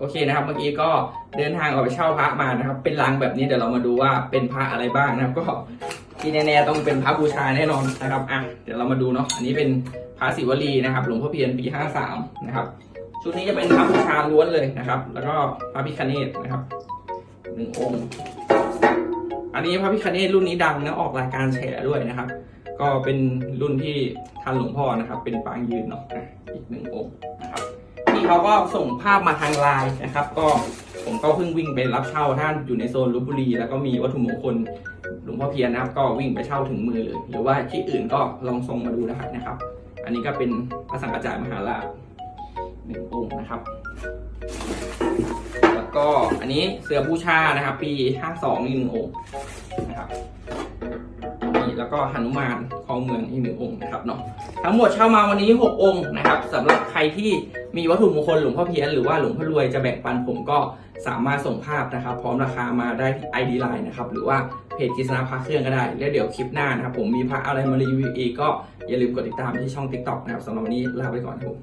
โอเคนะครับ เมื่อกี้ก็เดินทางออกไปเช่าพระมานะครับ เป็นลังแบบนี้เดี๋ยวเรามาดูว่าเป็นพระอะไรบ้างนะครับ ก็ที่แน่ๆต้องเป็นพระบูชาแน่นอนนะครับอะเดี๋ยวเรามาดูเนาะอันนี้เป็นพระศิวลีนะครับหลวงพ่อเพียรปี53นะครับชุดนี้จะเป็นพระบูชาล้วนเลยนะครับ แล้วก็พระพิคเนตนะครับหนึ่งองค์อันนี้พระพิคเนตรุ่นนี้ดังนะออกรายการแฉด้วยนะครับ ก็เป็นรุ่นที่ทันหลวงพ่อนะครับ เป็นปางยืนเนาะอะอีกหนึ่งองค์นะครับี่เขาก็ส่งภาพมาทางไลน์นะครับ ก็ผมก็เพิ่งวิ่งไปรับเช่าท่านอยู่ในโซนลบบุรี แล้วก็มีวัตถุมงคลหลวงพ่อเพียรนะครับก็วิ่งไปเช่าถึงมือเลย หรือว่าที่อื่นก็ลองส่งมาดูได้นะครับ อันนี้ก็เป็นพระสังกัจจายมหาราชหนึ่งองค์นะครับ แล้วก็อันนี้เสือบูชานะครับ ปี52อีกหนึ่งองค์นะครับนี่แล้วก็หนุมานคลองเมืองอีกหนึ่งองค์นะครับเนาะทั้งหมดเช่ามาวันนี้ 6 องค์นะครับสำหรับใครที่ มีวัตถุมงคลหลวงพ่อเพียนหรือว่าหลวงพ่อรวยจะแบ่งปันผมก็สามารถส่งภาพนะครับ พร้อมราคามาได้ที่ ID Line นะครับหรือว่าเพจกิษณาพระเครื่องก็ได้ แล้วเดี๋ยวคลิปหน้านะครับผมมีพระอะไรมารีวิวอีกก็อย่าลืมกดติดตามที่ช่อง TikTok นะครับสำหรับวันนี้ลาไปก่อนครับผม